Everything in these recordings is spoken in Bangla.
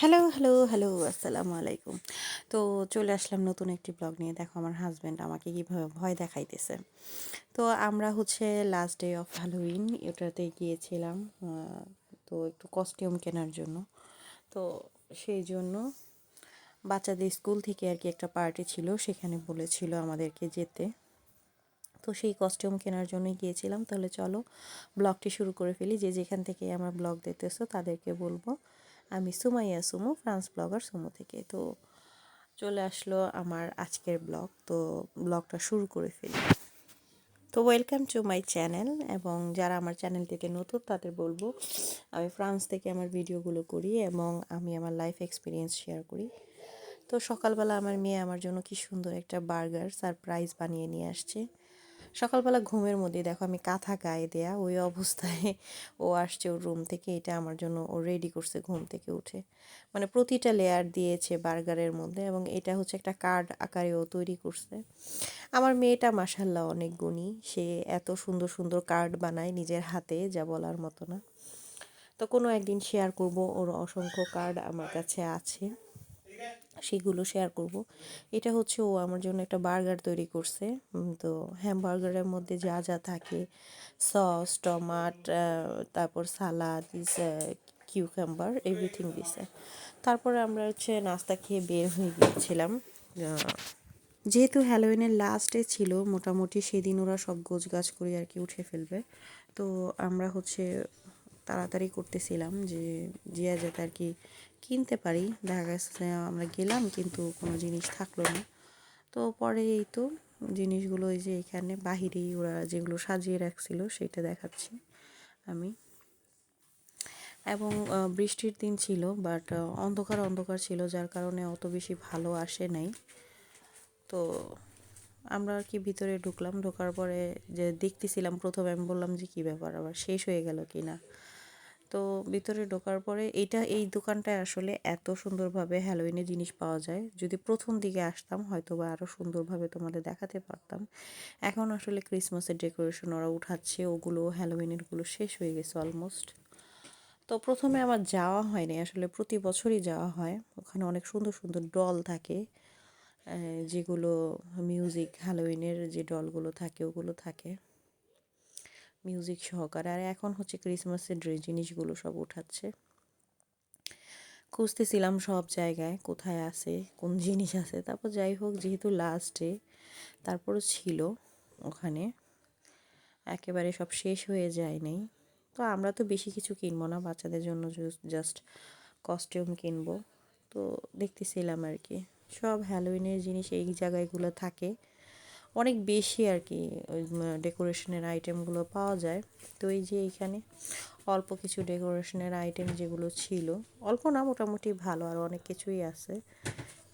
হ্যালো হ্যালো হ্যালো, আসসালামু আলাইকুম। তো চলে আসলাম নতুন একটি ব্লগ নিয়ে। দেখো আমার হাজব্যান্ড আমাকে কীভাবে ভয় দেখাইতেছে। তো আমরা হচ্ছে লাস্ট ডে অফ হ্যালোউইন এটাতে গিয়েছিলাম তো একটু কস্টিউম কেনার জন্য। তো সেই জন্য বাচ্চাদের স্কুল থেকে আর কি একটা পার্টি ছিল, সেখানে বলেছিল আমাদেরকে যেতে। তো সেই কস্টিউম কেনার জন্যই গিয়েছিলাম। তাহলে চলো ব্লগটি শুরু করে ফেলি। যে যেখান থেকে আমার ব্লগ দেখতেছো তাদেরকে বলব। আমি সুমাইয়া সুমু, ফ্রান্স ব্লগার সুমু থেকে। তো চলে আসলো আমার আজকের ব্লগ। তো ব্লগটা শুরু করে ফেলি। তো ওয়েলকাম টু মাই চ্যানেল এবং যারা আমার চ্যানেলটিতে নতুন, তাদের বলব, আমি ফ্রান্স থেকে আমার ভিডিওগুলো করি এবং আমি আমার লাইফ এক্সপিরিয়েন্স শেয়ার করি। তো সকালবেলা আমার মেয়ে আমার জন্য কি সুন্দর একটা বার্গার সারপ্রাইজ বানিয়ে নিয়ে আসছে। সকালবেলা ঘুমের মধ্যে দেখো আমি কাঁথা গায়ে দেয়া ওই অবস্থায় ও আসছে ওর রুম থেকে, এটা আমার জন্য ও রেডি করছে ঘুম থেকে উঠে। মানে প্রতিটা লেয়ার দিয়েছে বার্গারের মধ্যে এবং এটা হচ্ছে একটা কার্ড আকারে ও তৈরি করছে। আমার মেয়েটা মাসাল্লাহ অনেক গুণী, সে এত সুন্দর সুন্দর কার্ড বানায় নিজের হাতে, যা বলার মতো না। তো কোনো একদিন শেয়ার করব, ওর অসংখ্য কার্ড আমার কাছে আছে। সেগুলো শেয়ার করব। এটা হচ্ছে ও আমার জন্য একটা বার্গার তৈরি করছে। তো হ্যামবার্গারের মধ্যে যা যা থাকে সস টমাট তারপর সালাদ কিউকাম্বার এভরিথিং দিছে। তারপরে আমরা হচ্ছে নাস্তা খেয়ে বের হয়ে গিয়েছিলাম। যেহেতু হ্যালোইনের লাস্টে ছিল, মোটামুটি সেদিন ওরা সব গোছ গাছ করে আর কি উঠে ফেলবে। তো আমরা হচ্ছে তাড়াতাড়ি করতেছিলাম যে, জিয়া যাতে আর কি কিনতে পারি। দেখা গেছে আমরা গেলাম কিন্তু কোনো জিনিস থাকল না। তো পরে এই তো জিনিসগুলো এই যে এখানে বাহিরেই ওরা যেগুলো সাজিয়ে রাখছিল সেটা দেখাচ্ছি আমি। এবং বৃষ্টির দিন ছিল বাট অন্ধকার অন্ধকার ছিল, যার কারণে অত বেশি ভালো আসে নাই। তো আমরা আর কি ভিতরে ঢুকলাম, ঢোকার পরে যে দেখতেছিলাম, প্রথমে আমি বললাম যে, কী ব্যাপার? আবার শেষ হয়ে গেল কি না? তো ভিতরে ঢোকার পরে এটা এই দোকানটায় আসলে এত সুন্দরভাবে হ্যালোইনের জিনিস পাওয়া যায়। যদি প্রথম দিকে আসতাম হয়তো বা আরও সুন্দরভাবে তোমাদের দেখাতে পারতাম। এখন আসলে ক্রিসমাসের ডেকোরেশন ওরা উঠাচ্ছে, ওগুলো হ্যালোইনেরগুলো শেষ হয়ে গেছে অলমোস্ট তো প্রথমে আমার যাওয়া হয়নি, আসলে প্রতি বছরই যাওয়া হয়। ওখানে অনেক সুন্দর সুন্দর ডল থাকে। যেগুলো মিউজিক হ্যালোইনের যে ডলগুলো থাকে, ওগুলো থাকে। মিউজিক সহকারে। আর এখন হচ্ছে ক্রিসমাসের ড্রে জিনিসগুলো সব উঠাচ্ছে। খুঁজতেছিলাম সব জায়গায়, কোথায় আছে, কোন জিনিস আছে। তারপর যাই হোক, যেহেতু লাস্টে তারপরও ছিল ওখানে। একেবারে সব শেষ হয়ে যায় নাই তো আমরা তো বেশি কিছু কিনবো না, বাচ্চাদের জন্য জাস্ট কস্টিউম কিনবো। তো দেখতেছিলাম আর কি। সব হ্যালোইনের জিনিস এই জায়গাগুলো থাকে। অনেক বেশি আর কি, ওই ডেকোরেশনের আইটেমগুলো পাওয়া যায়। তো এই যে এইখানে অল্প কিছু ডেকোরেশনের আইটেম যেগুলো ছিল, অল্প না, মোটামুটি ভালো, আর অনেক কিছুই আছে।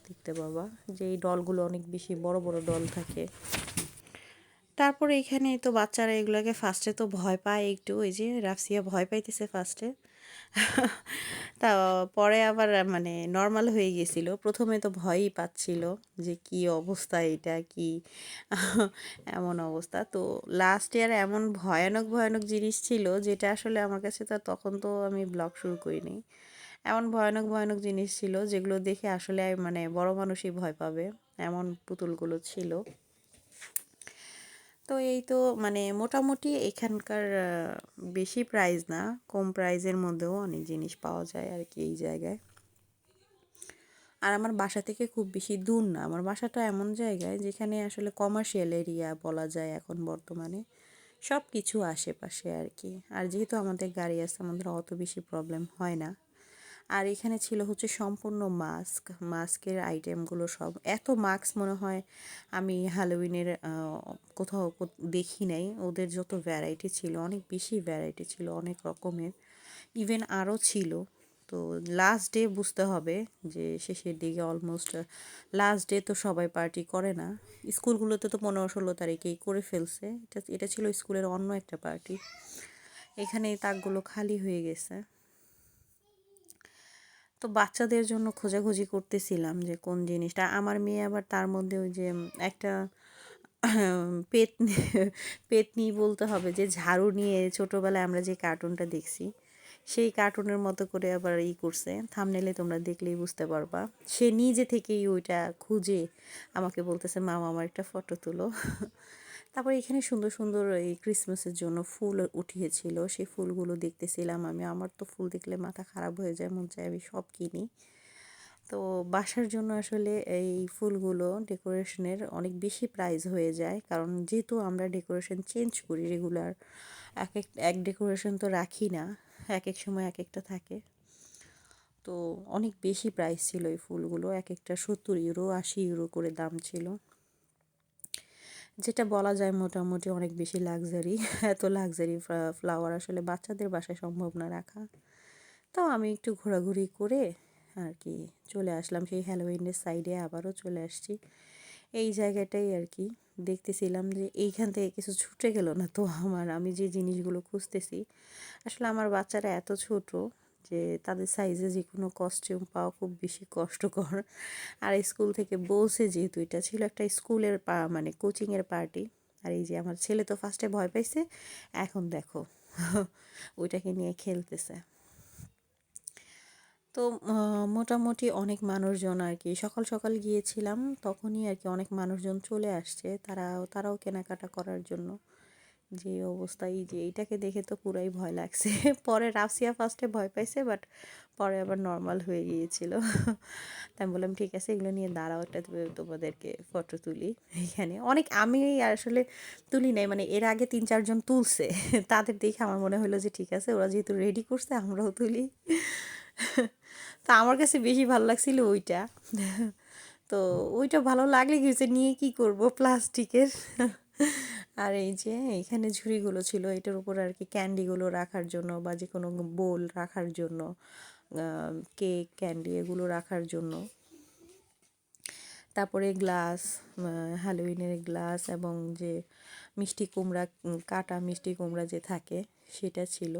দেখতে পাবা যে এই ডলগুলো অনেক বেশি বড় বড় ডল থাকে। তারপরে এখানে তো বাচ্চারা এগুলোকে ফার্স্টে তো ভয় পায় একটু, ওই যে রাফসিয়া ভয় পাইতেছে ফার্স্টে তা, পরে আবার মানে নর্মাল হয়ে গেছিল। প্রথমে তো ভয়ই পাচ্ছিল যে, কি অবস্থা এটা, কি এমন অবস্থা। তো লাস্ট ইয়ার এমন ভয়ানক ভয়ানক জিনিস ছিল যেটা আসলে আমার কাছে তো তখন তো আমি ব্লগ শুরু করিনি। এমন ভয়ানক ভয়ানক জিনিস ছিল যেগুলো দেখে আসলে মানে বড় মানুষই ভয় পাবে। এমন পুতুলগুলো ছিল। তো এই তো মানে মোটামুটি এখানকার বেশি প্রাইস না, কম প্রাইজের মধ্যেও অনেক জিনিস পাওয়া যায় আর কি এই জায়গায়। আর আমার বাসা থেকে খুব বেশি দূর না, আমার বাসাটা এমন জায়গায় যেখানে আসলে কমার্শিয়াল এরিয়া বলা যায় এখন বর্তমানে। সব কিছু আশেপাশে আর কি আর যেহেতু আমাদের গাড়ি আছে, আমাদের অত বেশি প্রবলেম হয় না। আর এখানে ছিল হচ্ছে সম্পূর্ণ মাস্ক মাস্কের আইটেমগুলো সব। এত মাস্ক মনে হয় আমি হ্যালোউইনের কোথাও দেখি নাই। ওদের যত ভ্যারাইটি ছিল, অনেক বেশি ভ্যারাইটি ছিল, অনেক রকমের। ইভেন আরও ছিল। তো লাস্ট ডে বুঝতে হবে যে শেষের দিকে অলমোস্ট লাস্ট ডে তো সবাই পার্টি করে না। স্কুলগুলোতে তো পনেরো ষোলো তারিখেই করে ফেলছে। এটা এটা ছিল স্কুলের অন্য একটা পার্টি এখানে তাকগুলো খালি হয়ে গেছে। তো বাচ্চাদের জন্য খোঁজাখুঁজি করতেছিলাম যে কোন জিনিসটা। আমার মেয়ে আবার তার মধ্যে ওই যে একটা পেতনি পেতনি বলতে হবে যে ঝাড়ু নিয়ে ছোটোবেলায় আমরা যে কার্টুনটা দেখছি, সেই কার্টুনের মতো করে আবার ই করছে। থামনেলে তোমরা দেখলেই বুঝতে পারবা। সে নিজে থেকেই ওইটা খুঁজে আমাকে বলতেছে, মামা, আমার একটা ফটো তুলো। তারপর এখানে সুন্দর সুন্দর এই ক্রিসমাসের জন্য ফুল উঠিয়েছিল। সেই ফুলগুলো দেখতেছিলাম আমি। আমার তো ফুল দেখলে মাথা খারাপ হয়ে যায়, মন চায় আমি সব কিনি। তো বাসার জন্য আসলে এই ফুলগুলো ডেকোরেশনের অনেক বেশি প্রাইস হয়ে যায়। কারণ যেহেতু আমরা ডেকোরেশন চেঞ্জ করি রেগুলার এক এক এক ডেকোরেশন তো রাখি না, এক এক সময় এক একটা থাকে। তো অনেক বেশি প্রাইস ছিল এই ফুলগুলো। এক একটা সত্তর ইউরো আশি ইউরো করে দাম ছিল। যেটা বলা যায় মোটামুটি অনেক বেশি লাক্সারি এত লাক্সারি ফ্লাওয়ার আসলে বাচ্চাদের বাসায় সম্ভব না রাখা। তাও আমি একটু ঘোরাঘুরি করে আর কি চলে আসলাম, সেই হ্যালোউইনের সাইডে আবারও চলে আসছি। এই জায়গাটাই আর কি, দেখতেছিলাম যে এইখান থেকে কিছু ছুটে গেল না তো আমার, আমি যে জিনিসগুলো খুঁজতেছি, আসলে আমার বাচ্চারা এত ছোট যে তাদের সাইজে যে কোনো কস্টিউম পাওয়া খুব বেশি কষ্টকর। আর স্কুল থেকে বলছে যেহেতু এটা ছিল একটা স্কুলের মানে কোচিংয়ের পার্টি আর এই যে আমার ছেলে তো ফার্স্টে ভয় পাইছে, এখন দেখো, ওইটাকে নিয়ে খেলতেছে। তো মোটামুটি অনেক মানুষজন আর কি, সকাল সকাল গিয়েছিলাম, তখনই আর কি অনেক মানুষজন চলে আসছে, তারাও তারাও কেনাকাটা করার জন্য। যে অবস্থায় যে এইটাকে দেখে তো পুরাই ভয় লাগছে। পরে রাফসিয়া ফার্স্টে ভয় পাইছে বাট পরে আবার নর্মাল হয়ে গিয়েছিল। তাই বললাম, ঠিক আছে, এগুলো নিয়ে দাঁড়াও একটা তোমাদেরকে ফটো তুলি এখানে। অনেক আমি আসলে তুলি নাই মানে এর আগে তিন চারজন তুলছে। তাদের দেখে আমার মনে হলো যে, ঠিক আছে, ওরা যেহেতু রেডি করছে, আমরাও তুলি। তা আমার কাছে বেশি ভালো লাগছিল ওইটা। তো ওইটা ভালো লাগলে কিছু নিয়ে কি করব? প্লাস্টিকের। আর এই যে এখানে ঝুড়িগুলো ছিল, এটার উপর আর কি ক্যান্ডিগুলো রাখার জন্য বা যে কোনো বোল রাখার জন্য কেক, ক্যান্ডি এগুলো রাখার জন্য। তারপরে গ্লাস হ্যালোইনের গ্লাস এবং যে মিষ্টি কুমড়া কাটা মিষ্টি কুমড়া যে থাকে সেটা ছিল।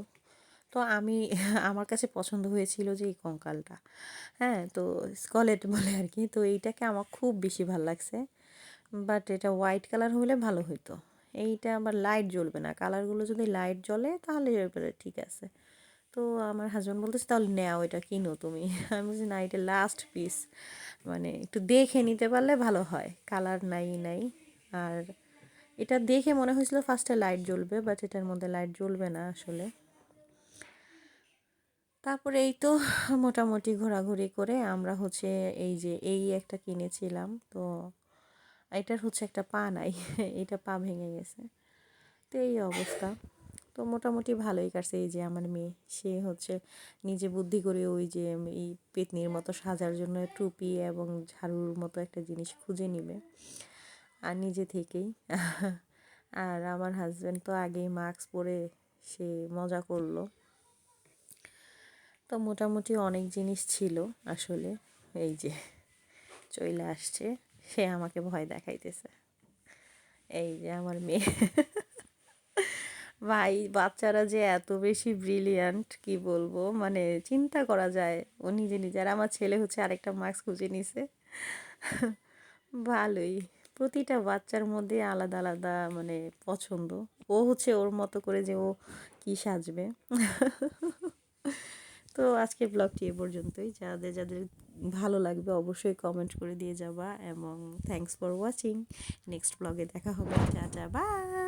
তো আমি আমার কাছে পছন্দ হয়েছিল যে এই কঙ্কালটা। হ্যাঁ তো স্কলেট বলে আর কি। তো এইটাকে আমার খুব বেশি ভালো লাগছে। বাট এটা হোয়াইট কালার হলে ভালো হতো এইটা আবার লাইট জ্বলবে না। কালারগুলো যদি লাইট জ্বলে, তাহলে এবারে ঠিক আছে। তো আমার হাজব্যান্ড বলতেছে, তাহলে নেও, এটা কিনো তুমি। আমি বলছি, না, এটা লাস্ট পিস মানে একটু দেখে নিতে পারলে ভালো হয়। কালার নাই নাই। আর এটা দেখে মনে হয়েছিল ফার্স্টে লাইট জ্বলবে বাট এটার মধ্যে লাইট জ্বলবে না আসলে। তারপরে এই তো মোটামুটি ঘোরাঘুরি করে আমরা হচ্ছে এই যে এই একটা কিনেছিলাম। তো এটার হচ্ছে একটা পা নাই, এটা পা ভেঙে গেছে। তো এই অবস্থা। তো মোটামুটি ভালোই কাটছে এই যে আমার মেয়ে। সে হচ্ছে নিজে বুদ্ধি করে ওই যে এই পেতনির মতো সাজার জন্য টুপি এবং ঝাড়ুর মতো একটা জিনিস খুঁজে নিবে। আর নিজে থেকেই। আর আমার হাজব্যান্ড তো আগেই মাস্ক পরে সে মজা করল। তো মোটামুটি অনেক জিনিস ছিল আসলে। এই যে চলে আসছে। সে আমাকে ভয় দেখাইতেছে। এই যে আমার মেয়ে। ভাই, বাচ্চারা যে এত বেশি ব্রিলিয়ান্ট কি বলব? মানে চিন্তা করা যায়। ও নিজে নিজে। আর আমার ছেলে হচ্ছে আরেকটা মাস্ক খুঁজে নিছে। ভালোই। প্রতিটা বাচ্চার মধ্যে আলাদা আলাদা মানে পছন্দ। ও হচ্ছে ওর মতো করে যে ও কী সাজবে। তো আজকের ব্লগটি এ পর্যন্তই। যাদের যাদের ভালো লাগবে অবশ্যই কমেন্ট করে দিয়ে যাবা এবং থ্যাংকস ফর ওয়াচিং নেক্সট ব্লগে দেখা হবে। যা বাই